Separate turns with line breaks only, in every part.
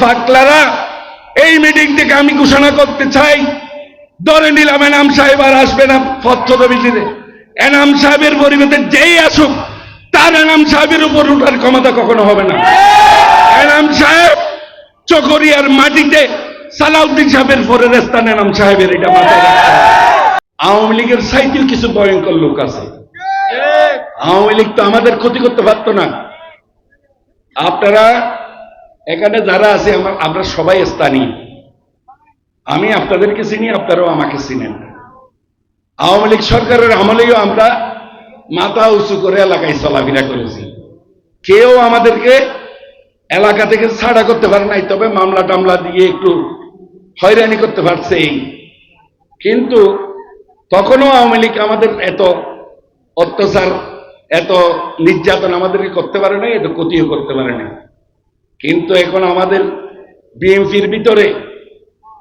ফাকলারা এই মিটিং থেকে আমি ঘোষণা করতে চাই, ধরে নিলাম এনাম সাহেব আর আসবে না পথবিধিতে এনাম সাহেবের পরিবর্তে যেই আসুক, তার এনাম সাহেবের উপর উঠার ক্ষমতা কখনো হবে না। এনাম সাহেব চকরিয়ার মাটিতে সালাউদ্দিন সাহেবের পরের স্থান এনাম সাহেবের, এটা মাথায় আওয়ামী লীগের সাইতেও কিছু ভয়ঙ্কর লোক আছে। আওয়ামী লীগ তো আমাদের ক্ষতি করতে পারতো না। আপনারা এখানে যারা আছে, আমার আমরা সবাই স্থানীয়। আমি আপনাদেরকে চিনি, আপনারাও আমাকে চিনেন। আওয়ামী লীগ সরকারের আমলেও আমরা মাথা উঁচু করে এলাকায় চলাফেরা করেছি। কেউ আমাদেরকে এলাকা থেকে ছাড়া করতে পারে নাই, তবে মামলা টামলা দিয়ে একটু হয়রানি করতে পারছে এই। কিন্তু তখনও আওয়ামী লীগ আমাদের এত অত্যাচার, এত নির্যাতন আমাদেরকে করতে পারে নাই, এত ক্ষতিও করতে পারে নাই। কিন্তু এখন আমাদের বিএনপির ভিতরে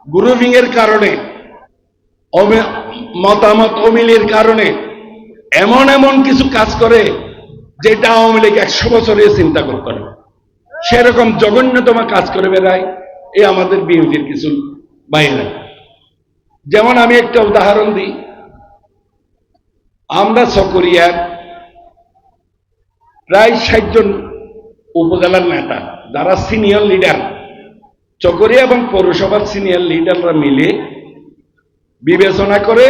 গ্রুপিং এর কারণে মতামত অমিলের কারণে এমন এমন কিছু কাজ করে যেটা আওয়ামী লীগ একশো বছরে চিন্তা করতে না সেরকম জঘন্যতম কাজ করে বেড়ায় এ আমাদের বিএনপির কিছু বাইরে যেমন আমি একটা উদাহরণ দিই। আমরা সকরিয়ার প্রায় ষাট জন উপজেলার নেতা, যারা সিনিয়র লিডার চকরিয়া এবং পৌরসভার সিনিয়র লিডাররা মিলে বিবেচনা করে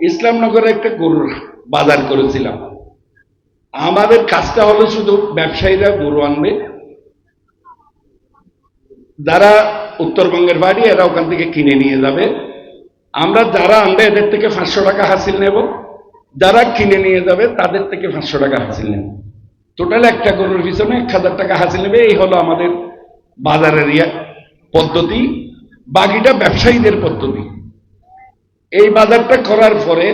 ইসলামনগরে একটা গরুর বাজার করেছিলাম। আমাদের কাজটা হলো শুধু ব্যবসায়ীরা গরু আনবে। যারা উত্তরবঙ্গের বাড়ি, এরা ওখান থেকে কিনে নিয়ে যাবে। আমরা যারা আনবে, এদের থেকে পাঁচশো টাকা হাসিল নেব। যারা কিনে নিয়ে যাবে, তাদের থেকে পাঁচশো টাকা হাসিল নেব। টোটাল একটা গরুর পিছনে এক হাজার টাকা হাসিল নেবে, এই হলো আমাদের বাজারের পদ্ধতি। বাকিটা ব্যবসায়ীদের পদ্ধতি। এই বাজারটা করার পরে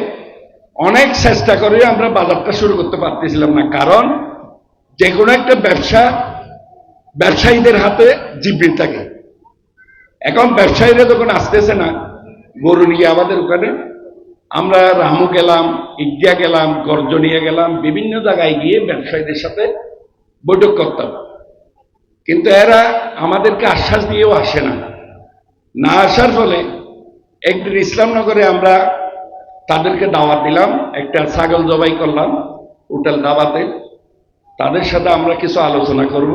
অনেক চেষ্টা করে আমরা বাজারটা শুরু করতে পারতেছিলাম না, কারণ যে কোনো একটা ব্যবসা ব্যবসায়ীদের হাতে জিব্বির থাকে। এখন ব্যবসায়ীরা যখন আসতেছে না, গরু নিয়ে আমাদের ওখানে আমরা রামু গেলাম ইজ্ঞা গেলাম গর্জনিয়া গেলাম, বিভিন্ন জায়গায় গিয়ে ব্যবসায়ীদের সাথে বৈঠক করতাম। কিন্তু এরা আমাদেরকে আশ্বাস দিয়েও আসে না। না আসার ফলে একদিন ইসলামনগরে আমরা তাদেরকে দাওয়াত দিলাম, একটা ছাগল জবাই করলাম হোটেল দাওয়াতে। তাদের সাথে আমরা কিছু আলোচনা করব।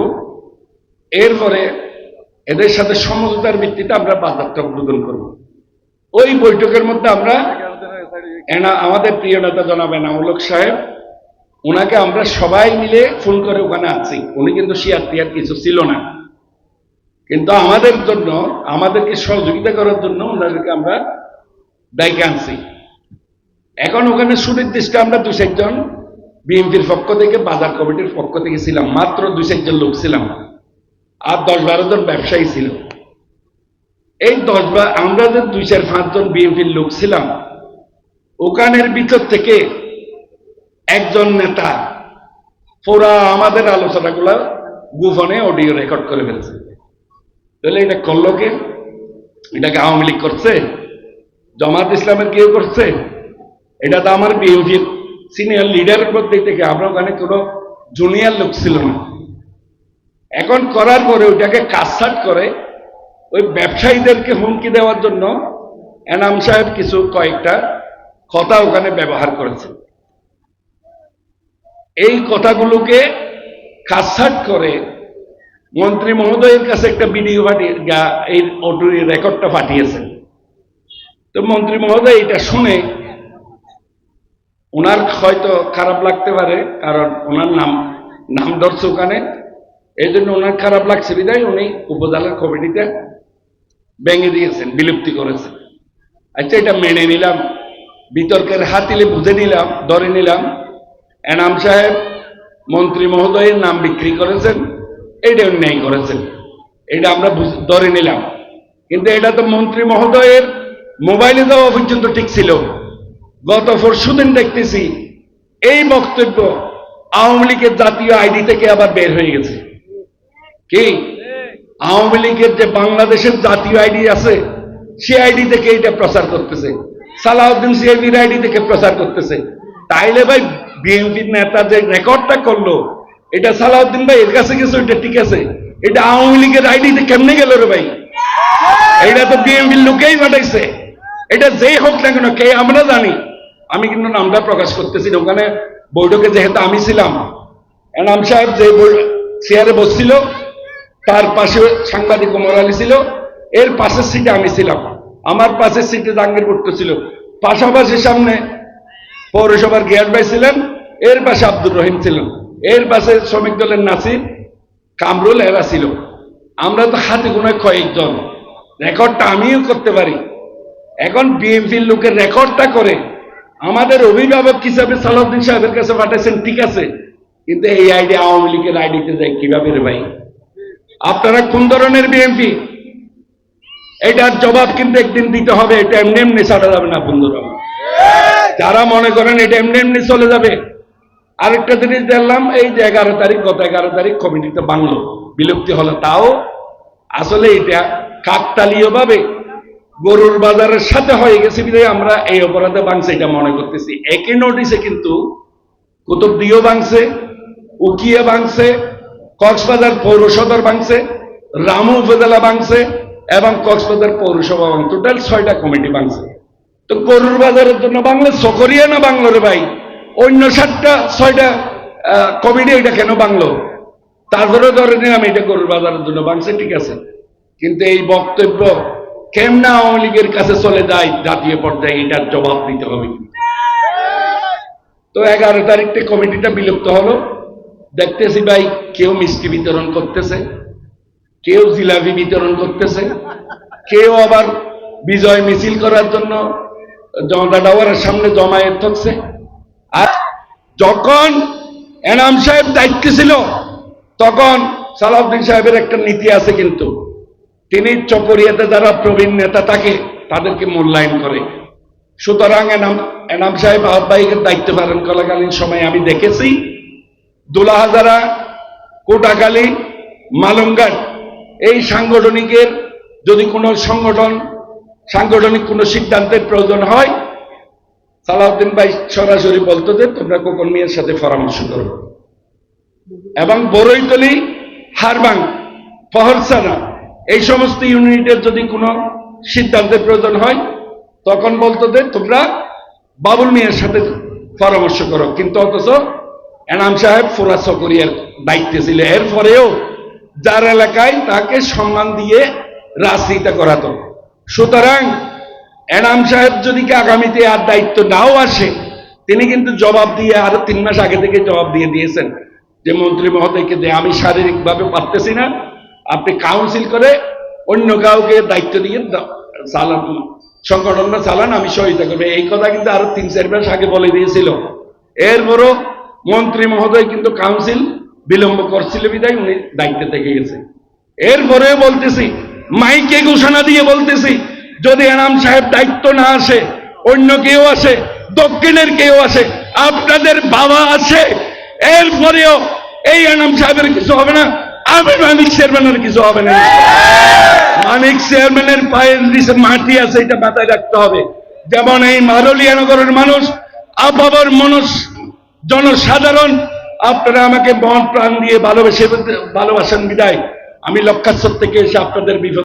এরপরে এদের সাথে সমঝোতার ভিত্তিতে আমরা বাজারটা উদ্বোধন করব। ওই বৈঠকের মধ্যে আমরা এনা আমাদের প্রিয় নেতা জনাব এনামুলক সাহেব ওনাকে আমরা সবাই মিলে ফোন করে ওখানে আছি। উনি কিন্তু শিয়ার টিয়ার কিছু ছিল না। কিন্তু আমাদের জন্য, আমাদেরকে সহযোগিতা করার জন্য ওনাদেরকে আমরা দায়িত্বে আনছি। এখন ওখানে সুনির্দিষ্ট আমরা দু চারজন বিএনপির পক্ষ থেকে, বাজার কমিটির পক্ষ থেকে ছিলাম। মাত্র দুই চারজন লোক ছিলাম। আর দশ বারো জন ব্যবসায়ী ছিল। এই দশ আমরা যে দুই চার পাঁচজন বিএনপির লোক ছিলাম ওখানের ভিতর থেকে একজন নেতা পুরা আমাদের আলোচনাগুলো গোপনে অডিও রেকর্ড করে ফেলছে। তাহলে এটা করল কে? এটাকে আওয়ামী লীগ করছে? জামাত ইসলামের কেউ করছে? এটা তো আমার বিএনপির সিনিয়র লিডারের মধ্যে থেকে, আমরা ওখানে কোনো জুনিয়র লোক ছিল না। এখন করার পরে ওইটাকে কাটসাট করে ওই ব্যবসায়ীদেরকে হুমকি দেওয়ার জন্য এনাম সাহেব কিছু কয়েকটা কথা ওখানে ব্যবহার করেছে। এই কথাগুলোকে কাটসাট করে মন্ত্রী মহোদয়ের কাছে একটা ভিডিও পাঠিয়ে এই অডিও রেকর্ডটা পাঠিয়েছেন। তো মন্ত্রী মহোদয় এটা শুনে ওনার হয়তো খারাপ লাগতে পারে, কারণ ওনার নাম নাম ধরছে ওখানে। এই জন্য ওনার খারাপ লাগছে, বিদায়। উনি উপজেলার কমিটিতে ভেঙে দিয়েছেন, বিলুপ্তি করেছেন। আচ্ছা এটা মেনে নিলাম। বিতর্কের হাতিলে বুঝে নিলাম, ধরে নিলাম। এনাম সাহেব, মন্ত্রী মহোদয়ের নাম বিক্রি করেছেন এইটা অন্যায় করেছেন। এটা আমরা ধরে নিলাম। কিন্তু এটা তো মন্ত্রী মহোদয়ের মোবাইলে দেওয়া পর্যন্ত ঠিক ছিল। গত পরশুদিন দেখতেছি, এই বক্তব্য আওয়ামী লীগের জাতীয় আইডি থেকে আবার বের হয়ে গেছে। কি? আওয়ামী লীগের যে বাংলাদেশের জাতীয় আইডি আছে, সে আইডি থেকে এটা প্রচার করতেছে। সালাউদ্দিন সিআইবির আইডি থেকে প্রচার করতেছে। তাইলে ভাই বিএনপির নেতা যে রেকর্ডটা করল, এটা সালাউদ্দিন ভাই এর কাছে গেছে, ওইটা ঠিক আছে। এটা আওয়ামী লীগের আইডিতে কেমনে গেল রে ভাই? এটা তো বিএনপির লোকেই পাঠাইছে। এটা যেই হোক না কেন, কে আমরা জানি। আমি কিন্তু নামটা প্রকাশ করতেছি ওখানে বৈঠকে যেহেতু আমি ছিলাম, এনাম সাহেব যে চেয়ারে বসছিল, তার পাশে সাংবাদিক ওমর আলী ছিল, এর পাশের সিটে আমি ছিলাম। আমার পাশের সিটে জাহাঙ্গীর ভুট্টো ছিল পাশাপাশি সামনে পৌরসভার গিয়ার ভাই ছিলেন, এর পাশে আব্দুর রহিম ছিলেন। এর পাশে শ্রমিক দলের নাসির, কামরুল এরা ছিল। আমরা তো হাতে গোনায় কয়েকজন। রেকর্ডটা আমিও করতে পারি। এখন বিএনপির লোকের রেকর্ডটা করে আমাদের অভিভাবক হিসাবে সালাউদ্দিন সাহেবের কাছে পাঠাইছেন, ঠিক আছে। কিন্তু এই আইডি আওয়ামী লীগের আইডিতে যায় কীভাবে রে ভাই? আপনারা কোন ধরনের বিএনপি? এটার জবাব কিন্তু একদিন দিতে হবে, এটা এমনি এমনি ছাড়া যাবে না বন্ধুরা যারা মনে করেন এটা এমনি এমনি চলে যাবে, আরেকটা জিনিস দেখলাম, এই যে এগারো তারিখ, গত এগারো তারিখ কমিটিতে বাংলো বিলুপ্তি হলো, তাও আসলে এটা কাকতালীয় ভাবে গরুর বাজারের সাথে হয়ে গেছে বিধায় আমরা এই অপরাধে বাংছে, এটা মনে করতেছি। একই নোটিসে কিন্তু কুতুবদিও বাংছে, উকিয়ে বাংছে, কক্সবাজার পৌর সদর বাংছে, রামু উপজেলা বাংছে এবং কক্সবাজার পৌরসভা বাংছে টোটাল ছয়টা কমিটি বাংছে। তো গরুর বাজারের জন্য বাংলা সকরিয়া না বাংলো রে ভাই? অন্য সাতটা, ছয়টা কমিটি এটা কেন বাংলো? তারপরে ধরে নিলাম এটা গরুর বাজারের জন্য বাংছে, ঠিক আছে। কিন্তু এই বক্তব্য কেমনা আওয়ামী লীগের কাছে চলে যায়, জাতীয় পর্যায়ে এটার জবাব দিতে হবে তো এগারো তারিখতে কমিটিটা বিলুপ্ত হলো। দেখতেছি ভাই, কেউ মিষ্টি বিতরণ করতেছে। কেউ জিলাপি বিতরণ করতেছে, কেউ আবার বিজয় মিছিল করার জন্য জনতা টাওয়ারের সামনে জমায়েত থাকছে আর যখন এনাম সাহেব দায়িত্বে ছিল, তখন সালাউদ্দিন সাহেবের একটা নীতি আছে কিন্তু। তিনি চকরিয়াতে যারা প্রবীণ নেতা থাকে, তাদেরকে মূল্যায়ন করে। সুতরাং এনাম এনাম সাহেব আহ্বায়কের দায়িত্ব পালন করাকালীন সময় আমি দেখেছি, দুলাহাজারা কোটাকালী মালঙ্গাট এই সাংগঠনিকের যদি কোনো সংগঠন, সাংগঠনিক কোনো সিদ্ধান্তের প্রয়োজন হয়, সালাউদ্দিন ভাই সরাসরি বলতো যে, তোমরা কোকন মিয়ার সাথে পরামর্শ করো। এবং বড়ইতলি হারবাং ফহরসানা এই সমস্ত ইউনিটের যদি কোনো সিদ্ধান্তের প্রয়োজন হয়, তখন বলতো যে, তোমরা বাবুল মিয়ার সাথে পরামর্শ করো। কিন্তু অথচ এনাম সাহেব ফোরা সকরিয়ার দায়িত্বে ছিল। এরপরেও যার এলাকায় তাকে সম্মান দিয়ে রাজনীতি করাতো। সুতরাং এনাম সাহেব যদি আগামীতে আর দায়িত্ব নাও আসে, তিনি কিন্তু জবাব দিয়ে আরও তিন মাস আগে থেকে জবাব দিয়ে দিয়েছেন যে, মন্ত্রী মহোদয়কে যে আমি শারীরিকভাবে পারতেছি না। আপনি কাউন্সিল করে অন্য কাউকে দায়িত্ব দিয়ে চালান, সংগঠনটা চালান, আমি সহায়তা করব। এই কথা কিন্তু আরও তিন চার মাস আগে বলে দিয়েছিল। এরপরও মন্ত্রী মহোদয় কিন্তু কাউন্সিল বিলম্ব করছিল বিদায়, উনি দায়িত্ব থেকে গেছে। এরপরেও বলতেছি, মাইকে ঘোষণা দিয়ে বলতেছি, যদি এনাম সাহেব দায়িত্ব না আসে, অন্য কেউ আসে, দক্ষিণের কেউ আসে, আপনাদের বাবা আছে, এরপরেও এই এনাম সাহেবের কিছু হবে না, আমি মানিক চেয়ারম্যানের কিছু হবে না। মানিক চেয়ারম্যানের পায়ের নিচে মাটি আছে, এটা মাথায় রাখতে হবে। যেমন এই মারলিয়া নগরের মানুষ আবাবার মানুষ জনসাধারণ আপনারা আমাকে মন প্রাণ দিয়ে ভালোবেসে ভালোবাসেন বিদায়। আমি লক্ষাশ্বর থেকে এসে আপনাদের বিপদ